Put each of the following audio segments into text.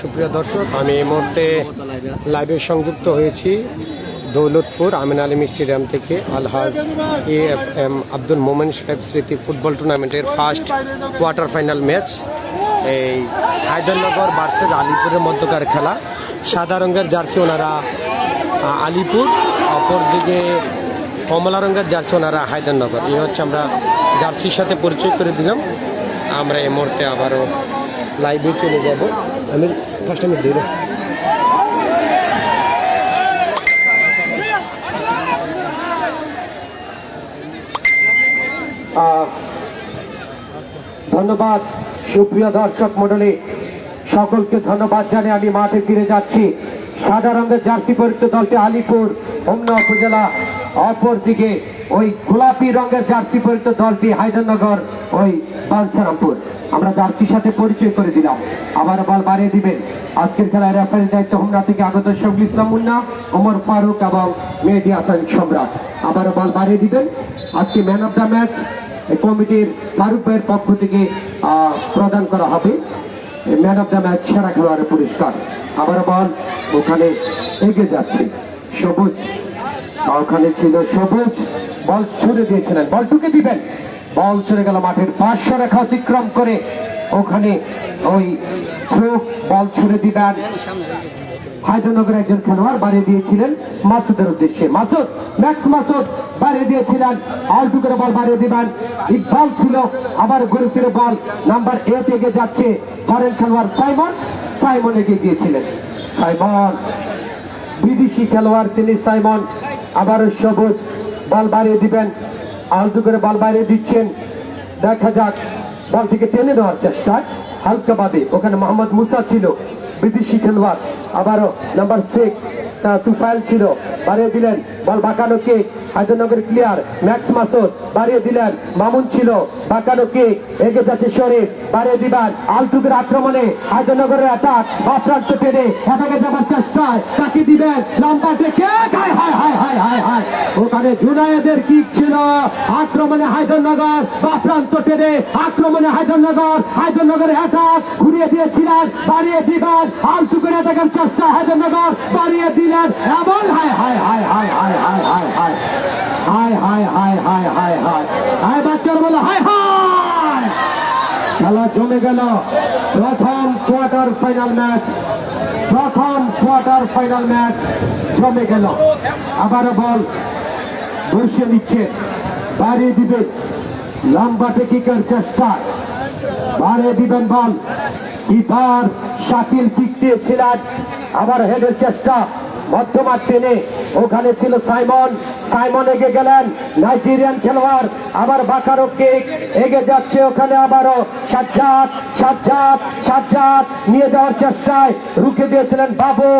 সুপ্রিয় দর্শক, আমি এই মুহূর্তে লাইভে সংযুক্ত হয়েছি দৌলতপুর আমিন আলিম স্টেডিয়াম থেকে Alhaj A F M Abdul Momen Saheb স্মৃতি ফুটবল টুর্নামেন্টের ফার্স্ট কোয়ার্টার ফাইনাল ম্যাচ এই হায়দরনগর বার্সেস আলিপুরের মধ্যকার খেলা। সাদা রঙের জার্সি ওনারা আলিপুর, অপরদিকে কমলা রঙের জার্সি ওনারা হায়দরনগর। এই হচ্ছে আমরা জার্সির সাথে পরিচয় করে দিলাম। আমরা এই মুহূর্তে আবারও লাইভে চলে যাব। আমি ফার্স্ট আমি দিল ধন্যবাদ, সুপ্রিয় দর্শক মন্ডলী সকলকে ধন্যবাদ জানিয়ে আমি মাঠে ফিরে যাচ্ছি। সাদা রঙের জার্সি পরিচিত দলটি আলিপুর, হোমনা উপজেলা, অপরদিকে ওই গোলাপি রঙের জার্সি পরিচিত দলটি হায়দরনগর, ওই বালসারামপুর। আমরা জার্সির সাথে পরিচয় করে দিলাম। আবার বল বাড়িয়ে দিবেন। আজকের খেলায় রেফারির দায়িত্ব হোমনা থেকে আগত শফিল ইসলাম মুন্না, ওমর ফারুক এবং মেহেদি হাসান সম্রাট। আবার বল বাড়িয়ে দিবেন। আজকে ম্যান অফ দ্য ম্যাচ কমিটির ফারুক ভাইয়ের পক্ষ থেকে প্রদান করা হবে। ম্যান অফ দ্য ম্যাচ সেরা খেলোয়াড়ের পুরস্কার। আবার বল, ওখানে এগিয়ে যাচ্ছে। সবুজ। ওখানে ছিল সবুজ। বল ছুড়ে দিয়েছিলেন। বল ঢুকে দিবেন। বল ছুড়ে গেল মাঠের পাঁচশো রেখা অতিক্রম করে। ওখানে ওই থ্রো বল ছুড়ে দিবেন হায়দ্রনগরের একজন খেলোয়াড় বাড়িয়ে দিয়েছিলেন মাসুদের উদ্দেশ্যে। মাসুদ, ম্যাক্স মাসুদ বাড়িয়ে দিয়েছিলেন। আলটু করে বল বাড়িয়ে দিবেন ইকবাল ছিল আবার ঘুরে ফিরে বল। নাম্বার এ থেকে যাচ্ছে ফরেন খেলোয়াড় সাইমন। সাইমন এগিয়ে গিয়েছিলেন। সাইমন, বিদেশি খেলোয়াড় তিনি সাইমন। আবারও সবুজ। বল বাড়িয়ে দিবেন আলটু করে বল বাড়িয়ে দিচ্ছেন। দেখা যাক, বল থেকে টেনে দেওয়ার চেষ্টা। হালকা বাদে, ওখানে মোহাম্মদ মুসা ছিল, বিদেশি খেলোয়াড়। আবারও নাম্বার সিক্স তুফাইল ছিল, বাড়িয়ে দিলেন। বল বাঁকানো কে? হায়দরনগর ক্লিয়ার ম্যাক্স মাসুদ, বাড়িয়ে দিলেন। মামুন ছিল, বাঁকানো কে? এগিয়ে যাচ্ছে শরীফ, বাড়িয়ে আলটুকের আক্রমণে হায়দরনগরের অ্যাটাক চেষ্টায় তাকে দিবেন দেখে হায় হায় হায় হায় হায় হায় ওখানে জুনায়েদের ছিল আক্রমণে হায়দরনগর বাপ্রান্ত টেনে আক্রমণে হায়দরনগর হায়দরনগরের অ্যাটাক ঘুরিয়ে দিয়েছিলেন বাড়িয়ে দিবেন আলটু করে অ্যাটাকের চেষ্টা হায়দরনগর বাড়িয়ে দিলেন এমন হায় হায় হায় হায় হায় হায় হায় হায় হায় হায় হায় হায় হায় হায় হায় বাচ্চার বলো হায় হায় খেলা জমে গেল প্রথম কোয়ার্টার ফাইনাল ম্যাচ প্রথম কোয়ার্টার ফাইনাল ম্যাচ জমে গেল। আবারও বল বসে নিচ্ছে। বাড়িয়ে দিবে। লম্বা টেকিকের চেষ্টা। বাড়িয়ে দিবেন বল। কিপার শাকিল টিকতে দিয়েছিলেন আবার হেডের চেষ্টা। মধ্যমাঠ টেনে ওখানে ছিল সাইমন। সাইমন এগে গেলেন, নাইজেরিয়ান খেলোয়াড়। আবার বাকারো কেক এগে যাচ্ছে ওখানে আবারও। সাজ্জাদ সাজ্জাদ সাজ্জাদ নিয়ে যাওয়ার চেষ্টায় রুখে দিয়েছিলেন বাবু।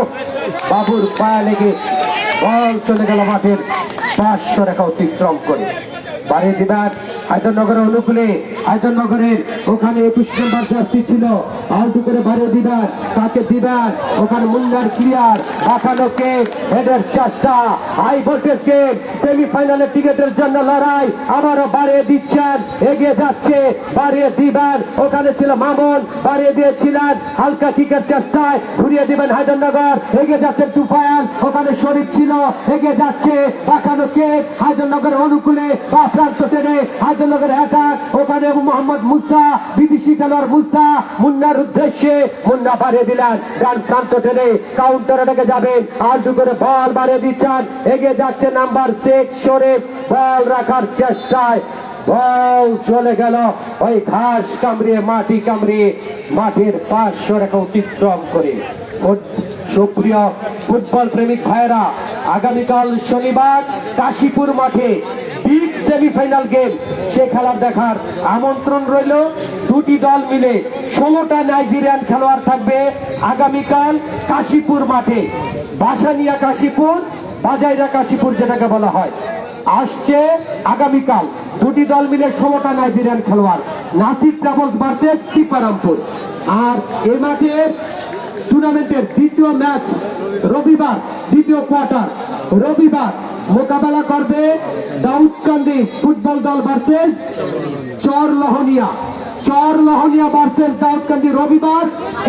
বাবুর পায়ে লেগে বল চলে গেল মাঠের পাঁচশো রেখা অতিক্রম করে। বাড়িয়ে দিবেন। হায়দরনগরের অনুকূলে হায়দরনগরের ওখানে একুশ নম্বর জার্সি ছিল আলটু করে বাড়িয়ে দিবেন তাকে দিবেন ওখানে মুন্নার ক্লিয়ার বাঁকানো কে হেডের চেষ্টা হাই ভোল্টেজ গেম, সেমিফাইনালের টিকেটের জন্য লড়াই, আবারও বাড়িয়ে দিচ্ছেন, এগিয়ে যাচ্ছে, বাড়িয়ে দিবেন ওখানে ছিল মামুন, বাড়িয়ে দিয়েছিলেন, হালকা কিকের চেষ্টায় ঘুরিয়ে দিবেন হায়দরনগর এগিয়ে যাচ্ছে তুফায়ান, ওখানে শরীফ ছিল, এগিয়ে যাচ্ছে বাঁকানো কে হায়দরনগরের অনুকূলে, বা প্রান্ত টেনে হায়দরনগর অ্যাটাক ওখানে মোহাম্মদ মুসা, বিদেশি খেলোয়াড় মুসা, মুন্নার উদ্দেশ্যে মুন্না বাড়িয়ে দিলেন। ডান প্রান্ত টেনে কাউন্টার এটাকে যাবেন। আলটু করে বল বাড়িয়ে দিচ্ছেন। এগিয়ে যাচ্ছে নাম্বার সিক্স শরীফ। বল রাখার চেষ্টায়। বল চলে গেল। ওই ঘাস কামড়িয়ে, মাটি কামড়িয়ে, মাঠের পাঁচশো রেখা অতিক্রম করে। সুপ্রিয় ফুটবল প্রেমিক ভাইরা আগামীকাল শনিবার কাশীপুর মাঠে সেমিফাইনাল গেম, সে খেলার দেখার আমন্ত্রণ রইল। দুটি দল মিলে ষোলোটা নাইজেরিয়ান খেলোয়াড় থাকবে আগামীকাল কাশীপুর মাঠে। বাসানিয়া কাশীপুর, বাজাইরা কাশীপুর যেটাকে বলা হয়। আসছে আগামীকাল। দুটি দল মিলে ষোলোটা নাইজেরিয়ান খেলোয়াড়। নাসির ট্রাভেলস ভার্সেস টিপারামপুর আর এ মাঠে টুর্নামেন্টের দ্বিতীয় ম্যাচ রবিবার, দ্বিতীয় কোয়ার্টার রবিবার। মোকাবেলা করবে দাউদকান্দি ফুটবল দল ভার্সেস চর লহনিয়া চর লহনিয়া ভার্সেস দাউদকান্দি রবিবার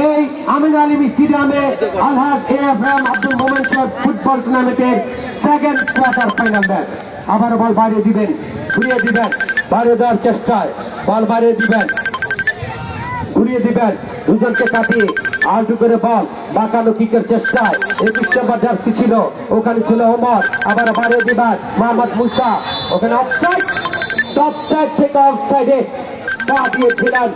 এই আমিন আলিম স্টেডিয়ামে Alhaj A F M Abdul Momen football টুর্নামেন্টের সেকেন্ড কোয়ার্টার ফাইনাল ম্যাচ আবার বল বাড়িয়ে দিবেন, ঘুরিয়ে দিবেন, বাড়িয়ে দেওয়ার চেষ্টায়। বল বাড়িয়ে দিবেন, ঘুরিয়ে দিবেন, দুজনকে কাটিয়ে আলটু করে বল বাঁকানো কিকের চেষ্টায়। একুশ নম্বর জার্সি ছিল, ওখানে ছিল ওমর আবার বাড়িয়ে দিবেন মোহাম্মদ মুসা। ওখানে অফসাইড টপ সাইড থেকে অফ সাইডে পা দিয়েছিলেন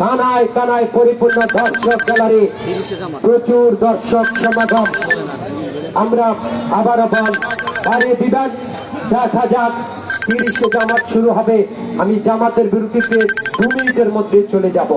কানায় কানায় পরিপূর্ণ দর্শক গ্যালারি। প্রচুর দর্শক সমাগম। আমরা আবার বল বাড়িয়ে দিবেন। দেখা যাক, তিরিশে জামাত শুরু হবে। আমি জামাতের বিরুদ্ধে দু মিনিটের মধ্যে চলে যাব।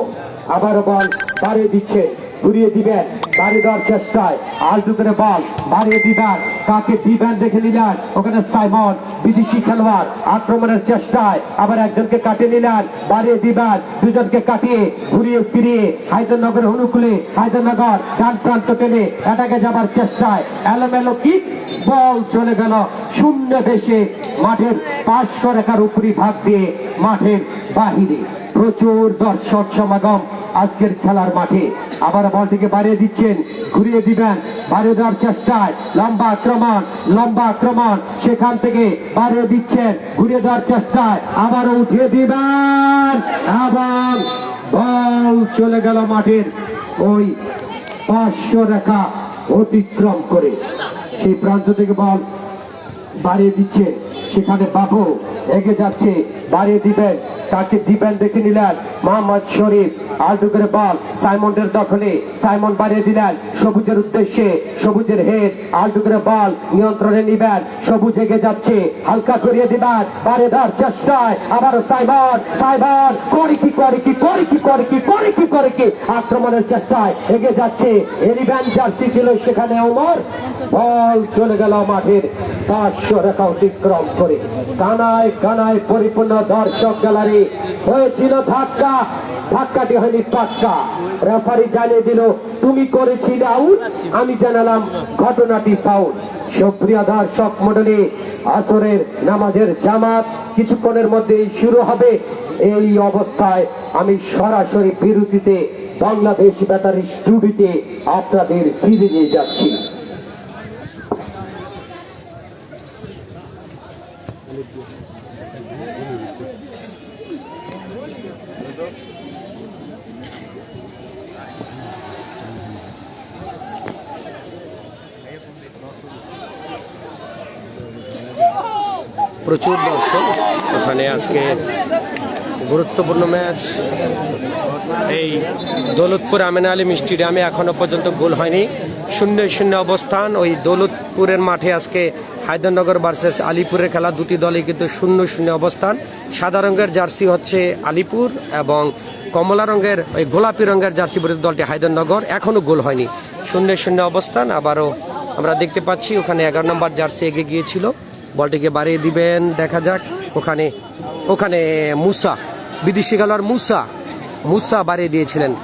আবার বল বাড়িয়ে দিচ্ছে। ঘুরিয়ে দিবেন বাড়িয়ে দেওয়ার চেষ্টায়। আলটু করে বল, বাড়িয়ে দিবেন। কাকে দিবেন দেখে নিলেন। ওখানে সাইমন, বিদেশি খেলোয়াড়, আক্রমণের চেষ্টায় আবার একজনকে কাটিয়ে নিলেন। বাড়িয়ে দিবেন, দুজনকে কাটিয়ে, ঘুরিয়ে ফিরিয়ে। হায়দরনগর অনুকূলে হায়দরনগর ডান প্রান্ত টেনে এটাকে যাবার চেষ্টায়। এলোমেলো কিক, বল চলে গেল। শূন্য দেশে মাঠের পাঁচশো রেখার উপরি ভাগ দিয়ে মাঠের বাহিরে। প্রচুর দর্শক সমাগম আজকের খেলার মাঠে। আবার বলটিকে বাড়িয়ে দিচ্ছেন, ঘুরিয়ে দিবেন, বাড়িয়ে দেওয়ার চেষ্টায়। লম্বা আক্রমণ লম্বা আক্রমণ। সেখান থেকে বাড়িয়ে দিচ্ছেন, ঘুরিয়ে দেওয়ার চেষ্টায়। আবারও উঠিয়ে দিবেন, এবং বল চলে গেল মাঠের ওই পাঁচশো রেখা অতিক্রম করে। সেই প্রান্ত থেকে বল বাড়িয়ে দিচ্ছে। সেখানে বাবু এগিয়ে যাচ্ছে, বাড়িয়ে দিবেন। তাকে দিবেন দেখে নিলেন? মোহাম্মদ শরীফ আলটু করে বল সাইমনের দখলে, সাইমন বাড়িয়ে দিলেন। সবুজের উদ্দেশ্যে, সবুজের হেড আলটু করে বল নিয়ন্ত্রণে নিবেন। সবুজ এগিয়ে যাচ্ছে, হালকা করিয়ে দিবেন। বাড়িয়ে দেওয়ার চেষ্টায় আবার সাইমন সাইমন, করে কি করে কি করে কি করে কি করে কি করে কি। আক্রমণের চেষ্টায় এগিয়ে যাচ্ছে এলিভ্যান জার্সি ছিল সেখানে ওমর। বল চলে গেল মাঠের পাঁচশো রেখা অতিক্রম করে। কানায় কানায় পরিপূর্ণ দর্শক গ্যালারি। হয়েছিল ধাক্কা। ধাক্কাটি হয়নি পাক্কা রেফারি জানিয়ে দিল, তুমি করেছিলে আউট। আমি জানালাম, ঘটনাটি ফাউল। সুপ্রিয় দর্শক মন্ডলী আসরের নামাজের জামাত কিছুক্ষণের মধ্যেই শুরু হবে। এই অবস্থায় আমি সরাসরি বিরতিতে বাংলাদেশ ব্যাটারি স্টুডিওতে আপনাদের ফিরে নিয়ে যাচ্ছি। প্রচুর দর্শক। ওখানে আজকে গুরুত্বপূর্ণ ম্যাচ। এই দৌলতপুর আমিন আলিম স্টেডিয়ামে এখনও পর্যন্ত গোল হয়নি। শূন্য শূন্য অবস্থান। ওই দৌলতপুরের মাঠে আজকে হায়দরনগর ভার্সেস আলিপুরের খেলা। দুটি দলই কিন্তু শূন্য শূন্য অবস্থান। সাদা রঙের জার্সি হচ্ছে আলিপুর এবং কমলা রঙের, ওই গোলাপি রঙের জার্সি পরিহিত দলটি হায়দরনগর এখনও গোল হয়নি। শূন্য শূন্য অবস্থান। আবারও আমরা দেখতে পাচ্ছি, ওখানে এগারো নম্বর জার্সি এগিয়ে গিয়েছিল। বলটিকে বাড়িয়ে দিবেন দেখা যাক। ওখানে ওখানে মুসা বিদেশি খেলোয়াড় মুসা মুসা বাড়িয়ে দিয়েছিলেন।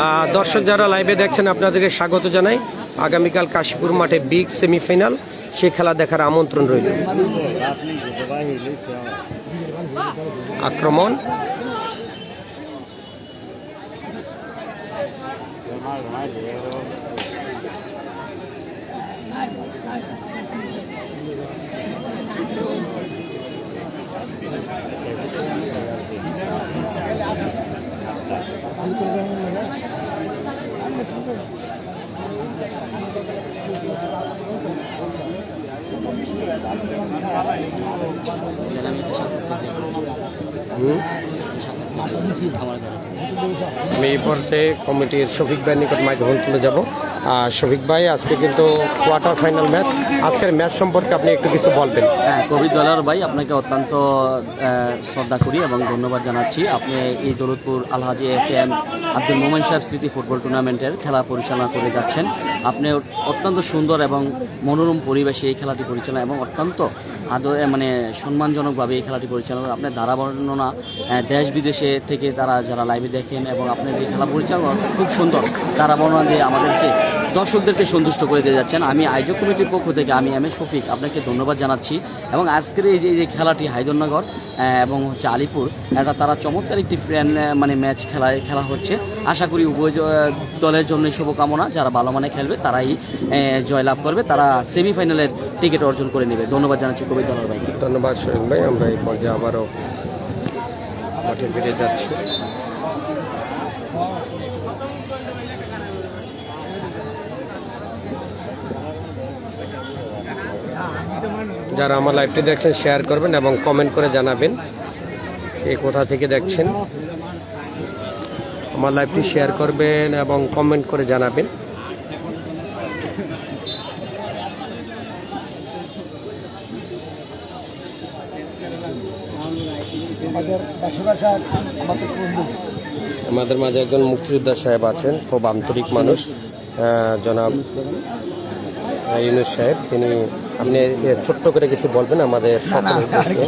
আহ, দর্শক যারা লাইভে দেখছেন আপনাদেরকে স্বাগত জানাই। আগামীকাল কাশীপুর মাঠে বিগ সেমিফাইনাল সে খেলা দেখার আমন্ত্রণ রইল। আক্রমণ। 嗯？好的嗯好的嗯的嗯好的 আমি এই পর্যায়ে কমিটির শফিক ভাইয়ের নিকট মাইক্রোফোন তুলে যাব। শফিক ভাই, আজকে কিন্তু কোয়ার্টার ফাইনাল ম্যাচ আজকের ম্যাচ সম্পর্কে আপনি একটু কিছু বলবেন। হ্যাঁ কবির দলার ভাই, আপনাকে অত্যন্ত শ্রদ্ধা করি এবং ধন্যবাদ জানাচ্ছি। আপনি এই দৌলতপুর আলহাজি এফ এম আব্দুল মোমেন সাহেব স্মৃতি ফুটবল টুর্নামেন্টের খেলা পরিচালনা করে যাচ্ছেন। আপনি অত্যন্ত সুন্দর এবং মনোরম পরিবেশে এই খেলাটি পরিচালনা এবং অত্যন্ত আদর মানে সম্মানজনকভাবে এই খেলাটি পরিচালনা। আপনার ধারা বর্ণনা দেশ বিদেশে থেকে তারা যারা লাইভে দেখেন এবং আপনার যে খেলা পরিচালনা খুব সুন্দর। ধারা বর্ণনা দিয়ে আমাদেরকে দর্শকদেরকে সন্তুষ্ট করে দিয়ে যাচ্ছেন। আমি আয়োজক কমিটির পক্ষ থেকে আমি এম এ শফিক আপনাকে ধন্যবাদ জানাচ্ছি। এবং আজকের এই যে এই যে খেলাটি হায়দরনগর এবং হচ্ছে আলিপুর, এটা তারা চমৎকার একটি ফ্রেন্ড মানে ম্যাচ খেলায় খেলা হচ্ছে। আশা করি উভয় দলের জন্য শুভকামনা। যারা ভালো মানে খেলবে, তারাই জয়লাভ করবে। তারা সেমিফাইনালের টিকিট অর্জন করে নেবে। ধন্যবাদ জানাচ্ছি কবির দলার ভাইকে। ধন্যবাদ ভাই। আমরা এই পর্যায়ে আবারও মাঠে ফিরে যাচ্ছি। যারা আমার লাইভটি দেখছেন শেয়ার করবেন এবং কমেন্ট করে জানাবেন কে কোথা থেকে দেখছেন। আমার লাইভটি শেয়ার করবেন এবং কমেন্ট করে জানাবেন। আমাদের মাঝে একজন মুক্তিযোদ্ধা সাহেব আছেন, খুব আন্তরিক মানুষ। জনাব ইউনুস সাহেব তিনি আপনি ছোট্ট করে কিছু বলবেন আমাদের সকলের উদ্দেশ্যে?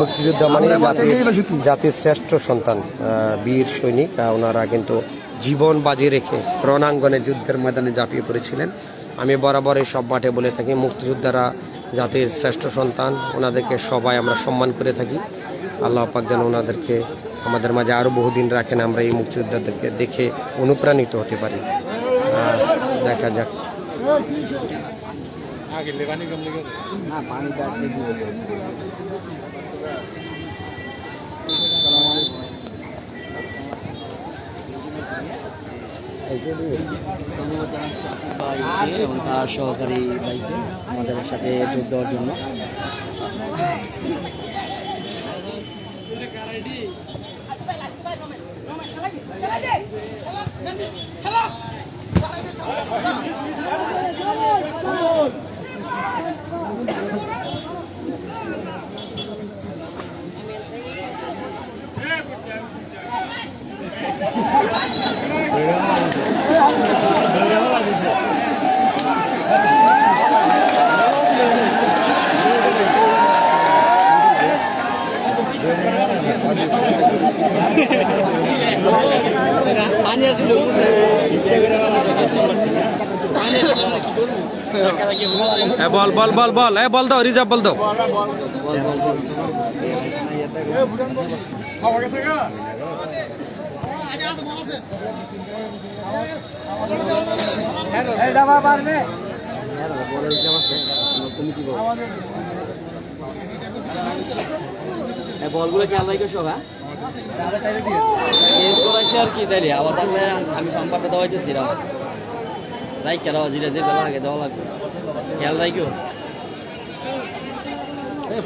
মুক্তিযোদ্ধা মানে জাতির শ্রেষ্ঠ সন্তান বীর সৈনিক ওনারা কিন্তু জীবন বাজি রেখে রণাঙ্গনে যুদ্ধের ময়দানে ঝাঁপিয়ে পড়েছিলেন। আমি বরাবর এই সব মাঠে বলে থাকি মুক্তিযোদ্ধারা জাতির শ্রেষ্ঠ সন্তান ওনাদেরকে সবাই আমরা সম্মান করে থাকি। আল্লাহ পাক যেন ওনাদেরকে আমাদের মাঝে আরও বহুদিন রাখেন আমরা এই মুক্তিযোদ্ধাদেরকে দেখে অনুপ্রাণিত হতে পারি। দেখা যাক। এবং তার সহকারী ভাইকে আমাদের সাথে যোগ দেওয়ার জন্য Hayır, hayır. এ বল বল বল বল। এ, বল দাও, রিজার্ভ বল দাও। বলগুলো হ্যাঁ? আর কি, তাইলে। আবার আমি পাম্পারটা রাই কেন যেটা যে বেলা আগে দেওয়া লাগবে খেয়াল রাখো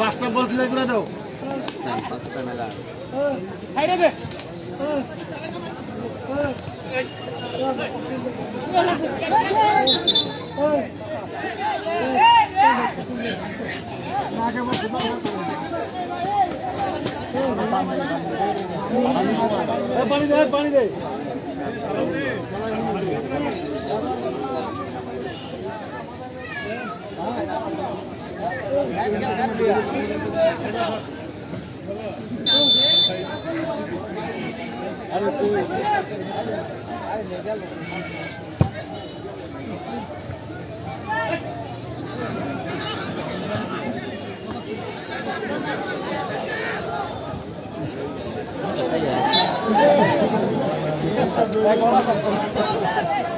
পাঁচটা বল ক্লিয়ার করে দাও। পাঁচটা মেলা পানি দে পানি দে। Vai, vamos lá,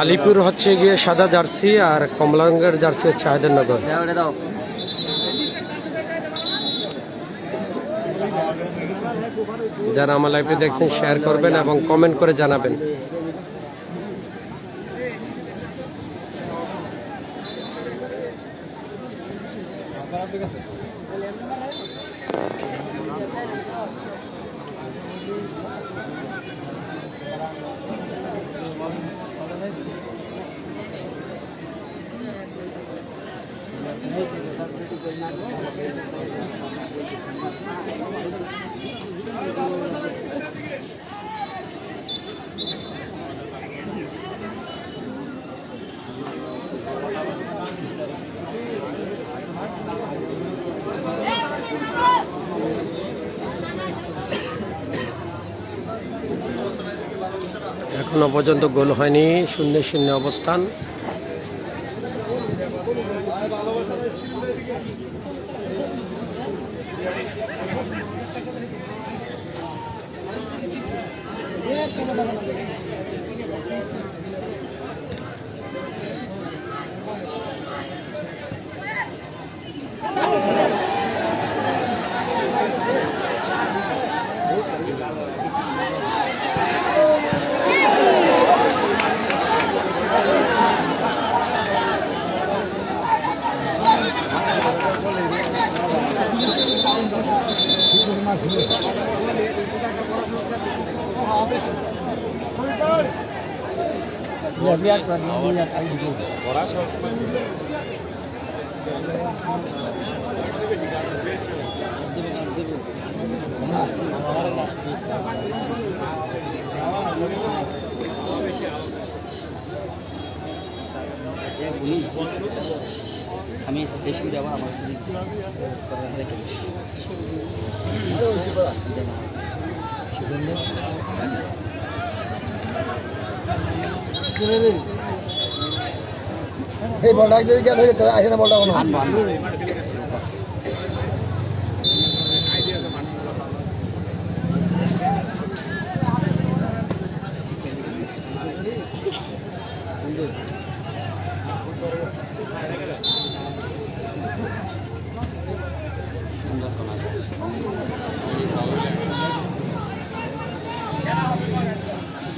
আলিপুর হচ্ছে গিয়ে সাদা জার্সি আর কমলা রঙের জার্সি হচ্ছে হায়দরনগর যারা আমার লাইভে দেখছেন শেয়ার করবেন এবং কমেন্ট করে জানাবেন। এখনও পর্যন্ত গোল হয়নি শূন্য শূন্য অবস্থান। আমি বেশি যাব আমার এই বলটা যদি গেল আসে না বলটা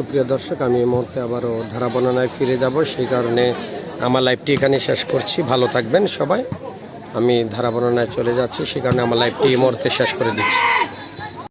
সুপ্রিয় দর্শক, আমি এই মুহূর্তে আবারও ধারা বর্ণনায় ফিরে যাব। সেই কারণে আমার লাইভটি এখানে শেষ করছি। ভালো থাকবেন সবাই। আমি ধারা বর্ণনায় চলে যাচ্ছি। সে কারণে আমার লাইভটি এই মুহূর্তে শেষ করে দিচ্ছি।